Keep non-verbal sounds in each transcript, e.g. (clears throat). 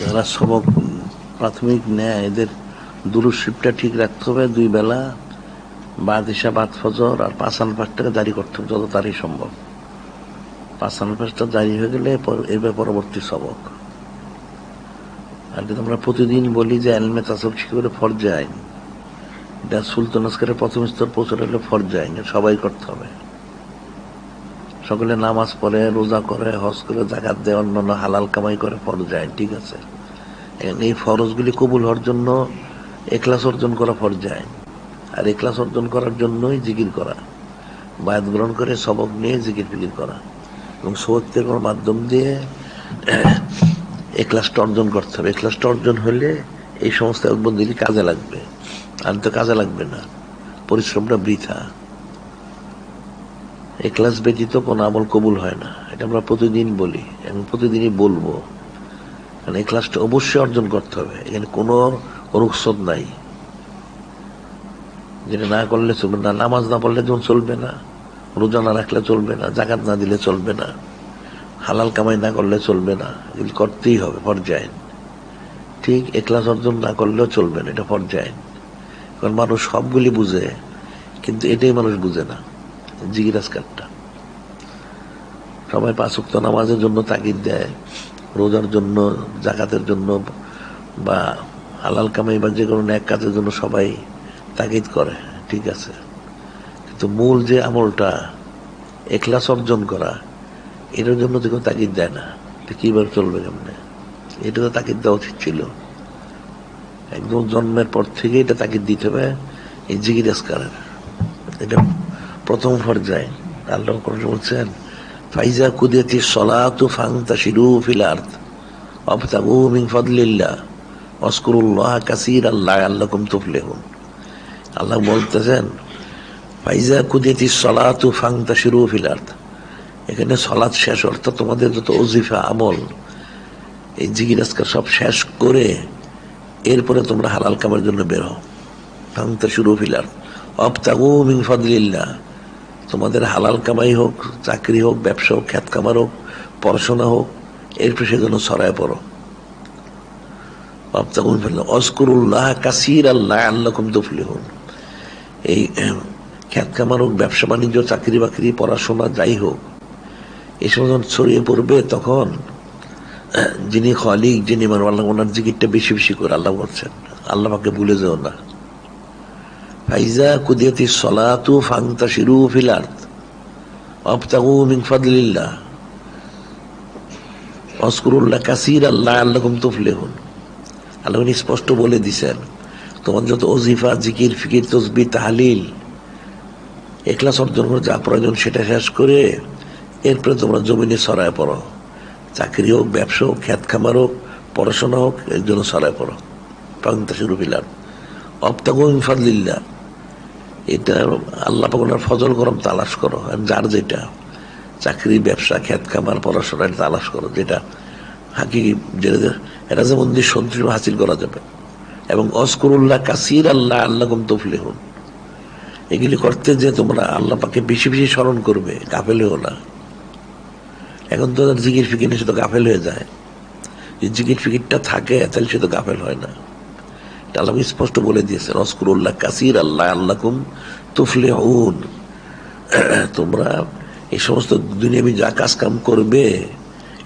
যারা সবক প্রাথমিক নেয় এদের দুরুশিপটা ঠিক রাখতে হবে, দুই বেলা বাদ ইসা বাদ ফজর আর পাঁচান পাঁচটাকে জারি করতে হবে যত তারই সম্ভব। পাঁচান পাঁচটা জারি হয়ে গেলে এবার পরবর্তী সবক। আর যদি আমরা প্রতিদিন বলি যে এলমে তাসব শিখে ফরজে আইন এটা সুলতান আসকারের প্রথম স্তর পৌঁছাতে হলে ফরজে আইন সবাই করতে হবে। সকলে নামাজ পড়ে, রোজা করে, হজ করে, জাকাত দেয়, অন্যান্য হালাল কামাই করে, ফরজ আইন ঠিক আছে? এই ফরজগুলি কবুল হওয়ার জন্য এক্লাস অর্জন করা ফরজ আইন আর এক্লাস অর্জন করার জন্যই জিকির করা। বায়াত গ্রহণ করে, সবক নিয়ে জিকির ফিকির করা। এবং সত্যের মাধ্যম দিয়ে (clears throat) এক্লাসটা অর্জন করতে হবে। এক্লাসটা অর্জন হলে এই সমস্ত উদ্বোধনী কাজে লাগবে। আর তো কাজে লাগবে না। পরিশ্রমটা বৃথা। এক্লাস ব্যতীত কোনো আমল কবুল হয় না। এটা আমরা প্রতিদিন বলি, এবং প্রতিদিনই বলব। কারণ এই ক্লাসটা অবশ্যই অর্জন করতে হবে। এখানে কোনো রুখসত নাই। যেটা না করলে চলবে না, নামাজ না পড়লে যেমন চলবে না, রোজা না রাখলে চলবে না, জাকাত না দিলে চলবে না, হালাল কামাই না করলে চলবে না, এগুলি করতেই হবে পর্যায়ে ঠিক এক্লাস অর্জন না করলেও চলবে না, এটা পর্যায়ে কারণ মানুষ সবগুলি বুঝে, কিন্তু এটাই মানুষ বুঝে না। জিজ্ঞাসকারটা সবাই পাঁচ ওয়াক্ত নামাজের জন্য তাগিদ দেয়, রোজার জন্য জাকাতের জন্য বা হালাল কামাই বা যে কোনো ন্যাক কাজের জন্য সবাই তাগিদ করে, ঠিক আছে। কিন্তু মূল যে আমলটা, এখলাস অর্জন করা, এটার জন্য তো কেউ তাগিদ দেয় না কীভাবে চলবে কেমনে? এটা তো তাগিদ দেওয়া উচিত ছিল। একদম জন্মের পর থেকে এটা তাগিদ দিতে হবে, এই জিজ্ঞাসকারের এটা প্রথম পর্যায়ে। আল্লাহ বলছেন, ফাইজা কুদেতি সলাতু ফাংতা ফান্তাশিরু ফিল আরদ ওয়াবতাগু মিন ফাদলিল্লাহ ওয়াসকুরুল্লাহ কাসীরান লাআল্লাকুম তুফলিহুন। আল্লাহ বলতেছেন, ফাইজা কুদিয়াতি সলাতু ফান্তাশিরু ফিল আরদ, এখানে সলাৎ শেষ অর্থাৎ তোমাদের যত ওজিফা, আমল, এই জিগিরাজকার সব শেষ করে এরপরে তোমরা হালাল কামের জন্য বের হও। ফান্তাশিরু ফিল আরদ ওয়াবতাগু মিন ফাদলিল্লাহ তোমাদের হালাল কামাই হোক, চাকরি হোক, ব্যবসা হোক খ্যাত কামার হোক, পড়াশোনা হোক, এর এরপর যেন ছড়ায় পড়ো। তখন ফেলল অস্করুল্লাহ কাসির আল্লাহ আল্লাহম তুফলি হন এই খ্যাত কামার হোক, ব্যবসা বাণিজ্য, চাকরি বাকরি, পড়াশোনা যাই হোক সময় যখন ছড়িয়ে পড়বে তখন, যিনি খলিক, যিনি মানে আল্লাহ ওনার জিকিরটা বেশি বেশি করে আল্লাহ বলছেন আল্লাহ আমাকে ভুলে যেও না। ফাইজা কুদিয়াতি সলাতু ফাংতাশিরু ফিল আরদ ওয়াবতাগু মিন ফাদলিল্লাহ ওয়াসকুরুল্লাহ কাসীরান লাআল্লাকুম তুফলিহুন আল্লাহ উনি স্পষ্ট বলে দিছেন তোমার যত ওজিফা, জিকির, ফিকির তসবি তাহলিল এক্লাস অর্জন করে, যা প্রয়োজন সেটা শেষ করে এরপরে তোমরা জমিনে সরায় পড়ো। চাকরি হোক, ব্যবসা হোক খ্যাত খামার হোক, পড়াশোনা হোক, এর জন্য সরায় পড়ো। ফাংতাশিরু ফিল আরদ। ওয়াবতাগু মিন ফাদলিল্লাহ। এটা আল্লাহ পাকুনার ফজল গরম তালাশ করো, আর যার যেটা চাকরি, ব্যবসা খ্যাত খামার, পড়াশোনা তালাশ করো, যেটা হাকি যেটা এটা যেমন দিয়ে সন্ত্রী হাসিল করা যাবে। এবং অস্করুল্লাহ কাসির আল্লাহ আল্লাহ কম তফলে হন এগুলি করতে যে তোমরা আল্লাহ পাকে বেশি বেশি স্মরণ করবে, গাফেল হও না। এখন তো জিকির ফিকির সে তো গাফেল হয়ে যায়। যে জিকির ফিকিরটা থাকে, তাহলে সে তো গাফেল হয় না। আল্লাহ স্পষ্ট বলে দিয়েছেন অস্করুল্লাহ কাসির আল্লাহ আল্লাকুম তুফলে হন (clears throat) তোমরা এই সমস্ত দুনিয়াবি যা কাজ কাম করবে,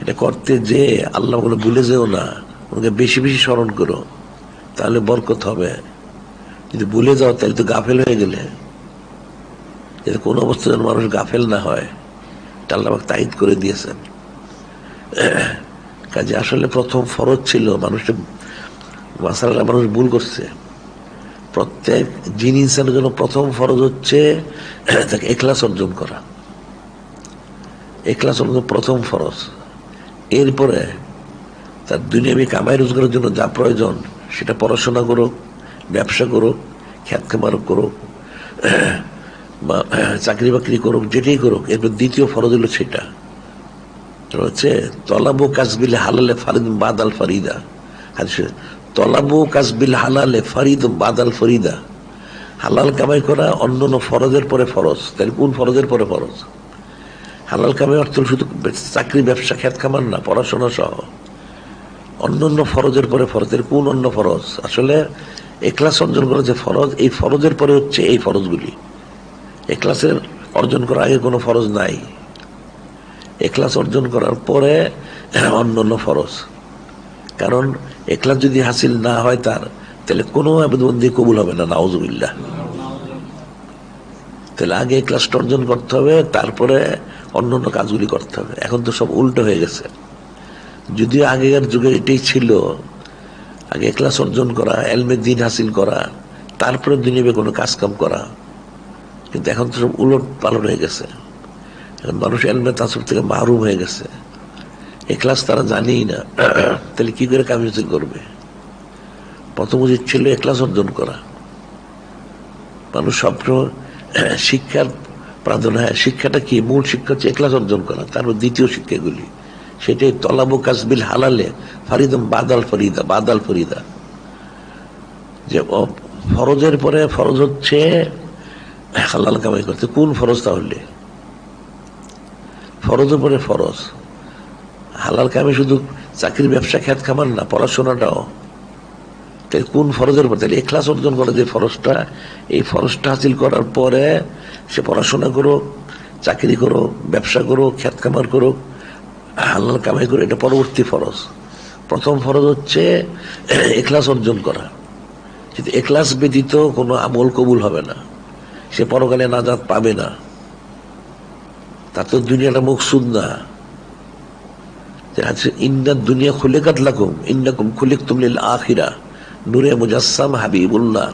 এটা করতে যে আল্লাহ বলে ভুলে যেও না, ওনাকে বেশি বেশি স্মরণ করো, তাহলে বরকত হবে। যদি ভুলে যাও, তাহলে তো গাফেল হয়ে গেলে। যাতে কোনো অবস্থা যেন মানুষ গাফেল না হয়, এটা আল্লাহ তাইদ করে দিয়েছেন। (clears throat) কাজে আসলে প্রথম ফরজ ছিল মানুষের মাসালা মানুষ ভুল করছে। প্রত্যেক জিন ইনসানের জন্য প্রথম ফরজ হচ্ছে তাকে এখলাস অর্জন করা। এখলাস অর্জন প্রথম ফরজ। এরপরে তার দুনিয়াবি কামাই রোজগারের জন্য যা প্রয়োজন, সেটা পড়াশোনা করুক, ব্যবসা করুক, খ্যাত করুক, বা চাকরি বাকরি করুক, যেটাই করুক, এরপর দ্বিতীয় ফরজ হলো সেটা। হচ্ছে, তলাবু কাজবিল হালালে ফারিদ বাদাল ফারিদা। তলাবু কাজবিল হালালে ফারিদ, বাদাল ফরিদা। হালাল কামাই করা অন্য ফরজের পরে ফরজ। তাহলে কোন ফরজের পরে ফরজ? হালাল কামাই অর্থ শুধু চাকরি, ব্যবসা, খ্যাত খামার না, পড়াশোনা সহ। অন্য অন্য ফরজের পরে ফরজের কোন অন্য ফরজ? আসলে এক্লাস অর্জন করা যে ফরজ, এই ফরজের পরে হচ্ছে এই ফরজগুলি। এক্লাসের অর্জন করার আগে কোনো ফরজ নাই। এক্লাস অর্জন করার পরে অন্য অন্য ফরজ। কারণ এক্লাস যদি হাসিল না হয় তার, তাহলে কোনো আবেদবন্দি কবুল হবে না, নাউজুবিল্লাহ। তাহলে আগে এক্লাসটা অর্জন করতে হবে, তারপরে অন্য অন্য কাজগুলি করতে হবে। এখন তো সব উল্টো হয়ে গেছে। যদিও আগেকার যুগে এটাই ছিল, আগে ক্লাস অর্জন করা, এলমে দিন হাসিল করা, তারপরে দুনিয়াবে কোনো কাজ কাম করা, কিন্তু এখন তো সব উলট পালন হয়ে গেছে। এখন মানুষ এলমে তাসব থেকে মারুম হয়ে গেছে। এই ক্লাস তারা জানেই না। তাহলে কি করে কামিয়াতি করবে? প্রথম উচিত ছিল এ ক্লাস অর্জন করা। মানুষ স্বপ্ন, শিক্ষার প্রাধান্য হ্যাঁ শিক্ষাটা কি? মূল শিক্ষা হচ্ছে ক্লাস অর্জন করা। তারপর দ্বিতীয় শিক্ষাগুলি। সেটাই তলাবু কাসবিল হালালে ফারিদম বাদাল ফরিদা বাদাল ফরিদা। যে ফরজের পরে ফরজ হচ্ছে, হালাল কামাই করতে। কোন ফরজ তাহলে? ফরজের পরে ফরজ। হালাল কামে শুধু চাকরির ব্যবসা খ্যাত খামান না, পড়াশোনাটাও। তাই কোন ফরজের পর তাহলে এখলাস অর্জন করে যে ফরজটা, এই ফরজটা হাসিল করার পরে সে পড়াশোনা করুক, চাকরি করুক, ব্যবসা করুক, খ্যাত খামার করুক, হালাল কামাই করুক, এটা পরবর্তী ফরজ। প্রথম ফরজ হচ্ছে এখলাস অর্জন করা। কিন্তু এখলাস ব্যতীত কোনো আমল কবুল হবে না, সে পরকালে নাজাত পাবে না। তার তো দুনিয়াটা মুখসুদ না। আছে। ইন্না দুনিয়া খুলে কাত লাকুম, ইন্নাকুম খুলিক তুমলিল আখিরা। নূরে মুজাসসাম হাবিবুল্লাহ।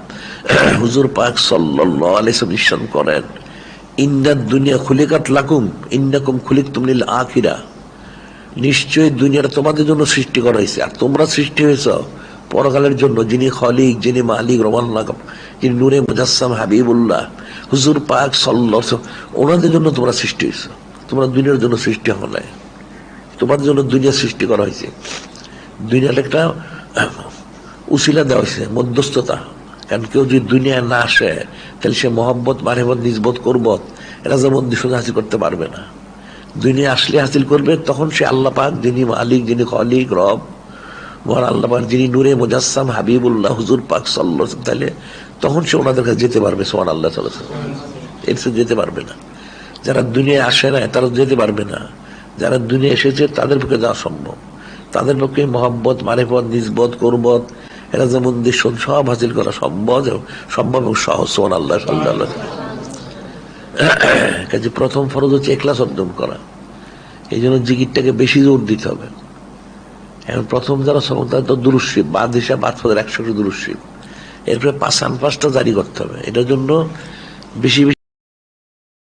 হুজুর পাক সাল্লাল্লাহু আলাইহি ওয়াসাল্লাম ইরশাদ করেন, ইন্না দুনিয়া খুলিকাত লাকুম, ইন্নাকুম খুলিক তুমলিল আখিরা। নিশ্চয়ই দুনিয়াটা তোমাদের জন্য সৃষ্টি করা হয়েছে, আর তোমরা সৃষ্টি হয়েছ পরকালের জন্য, যিনি খলিক, যিনি মালিক রমান লাগাম যিনি নূরে মুজাসসাম হাবিবুল্লাহ। হুজুর পাক সাল্লাহ ওনাদের জন্য তোমরা সৃষ্টি হয়েছ। তোমরা দুনিয়ার জন্য সৃষ্টি নাই। তোমাদের জন্য দুনিয়া সৃষ্টি করা হয়েছে। দুনিয়াটা একটা উসিলা দেওয়া হয়েছে, মধ্যস্থতা। কারণ কেউ যদি দুনিয়ায় না আসে, তাহলে সে মহব্বত মারেবত নিজবত করবত এরা যেমন শুধু হাসিল করতে পারবে না। দুনিয়া আসলে হাসিল করবে, তখন সে আল্লাহ পাক, যিনি মালিক, যিনি খলিক, রব, মহান আল্লাহ পাক, যিনি নূরে মুজাসসাম, হাবিবুল্লাহ, হুজুর পাক সাল্লাহ তাহলে তখন সে ওনাদের কাছে যেতে পারবে সোহান আল্লাহ সাল্লাহ এর যেতে পারবে না। যারা দুনিয়ায় আসে না, তারা যেতে পারবে না। যারা দুনিয়া এসেছে, তাদের পক্ষে যাওয়া সম্ভব। তাদের পক্ষে মহব্বত, মারেফত, নিজবত করবত এরা যেমন দেশন সব হাসিল করা সম্ভব সম্ভব এবং সহজ সোহান আল্লাহ সাল্লাহ কাজে প্রথম ফরজ হচ্ছে একলাস অর্জন করা। এই জন্য জিকিরটাকে বেশি জোর দিতে হবে। এখন প্রথম যারা সফল তাদের তো দুরুশিব বাদ হিসাব বাদ একশো দুরুশিব এরপরে পাঁচান পাঁচটা জারি করতে হবে। এটার জন্য বেশি বেশি